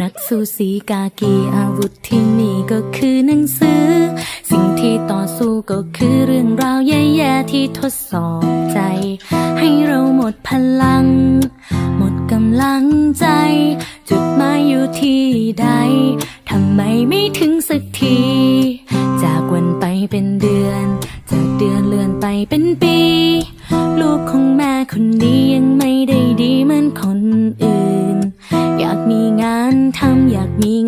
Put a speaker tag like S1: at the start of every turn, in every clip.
S1: นักสู้สีกากีอาวุธที่มีก็คือหนังสือ สิ่งที่ต่อสู้ก็คือเรื่องราวแย่ๆที่ทดสอบใจ ให้เราหมดพลัง หมดกำลังใจ จุดหมายอยู่ที่ใดทำไมไม่ถึงสักที จากวันไปเป็นเดือน จากเดือนเลื่อนไปเป็นปี ลูกของแม่คนนี้ยังไม่ได้ดีเหมือนคนอื่น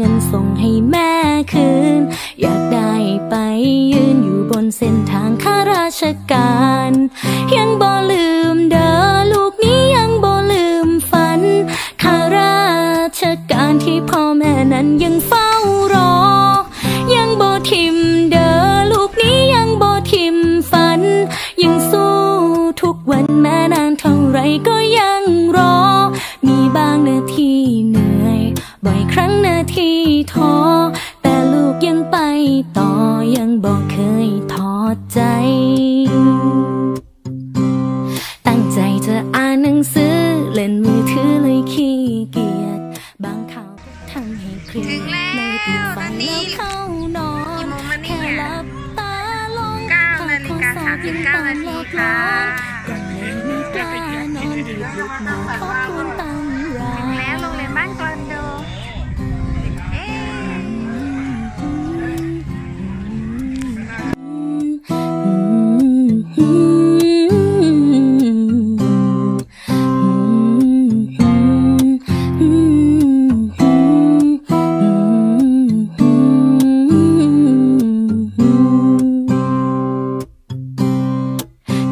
S1: งินส่งให้แม่คืน อยากได้ไปยืนอยู่บนเส้นทางข้าราชการ ยังบ่ลืมเด้อลูกนี้ยังบ่ลืมฝันข้าราชการที่พ่อแม่นั้นยังเฝ้ารอ ยังบ่ทิมเด้อลูกนี้ยังบ่ทิมฝัน ยังสู้ทุกวันแม้น บ่อยครั้งนาทีท้อแต่ลูกยังไปต่อยังบอกเคยทอดใจ ตั้งใจจะอ่านหนังสือ เล่นมือถือเลยขี้เกียจบางข่าวก็ทำให้เครีย
S2: ถึ
S1: ด
S2: งแล้ว
S1: เลยปิดไฟ
S2: ตอนนี้
S1: แล้วเข้านอน
S2: กี่โมงแล้วเนี่ย
S1: แค่หลับตาลง
S2: เก้านาฬิกาสามสิบเก้านาทีค่ะ
S1: ก็เลยไม่กล้านอนรีบลุกมาทบทวนตำรา
S2: ถึง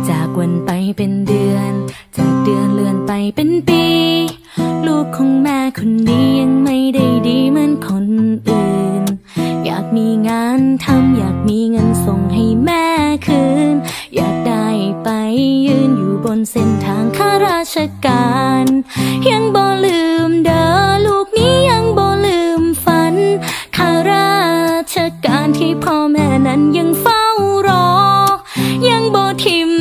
S1: จากวันไปเป็นเดือน จากเดือนเลื่อนไปเป็นปี ลูกของแม่คนนี้ยังไม่ได้ดีเหมือนคนอื่น อยากมีงานทำอยากมีเงินส่งให้แม่ นอยู่บนเส้นทางข้าราชการ ยังบ่ลืมเด้อลูกนี้ยังบ่ลืมฝันข้าราชการที่พ่อแม่นั้นยังเฝ้ารอ ยังบ่ทิม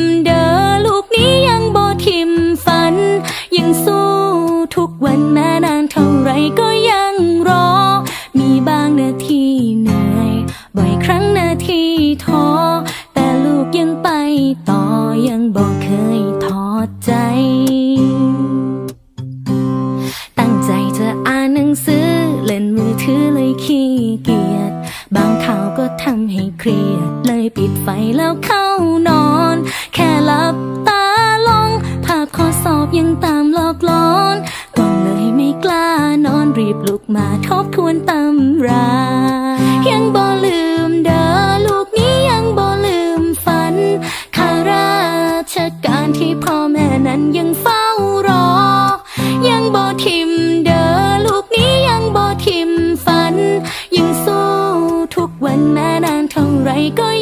S1: เครียดเลยปิดไฟแล้วเข้านอน แค่หลับตาลง ภาพข้อสอบยังตามหลอกหลอนก็เลยไม่กล้านอนรีบลุกมาทบทวนตำรา ยังบ่ลืาน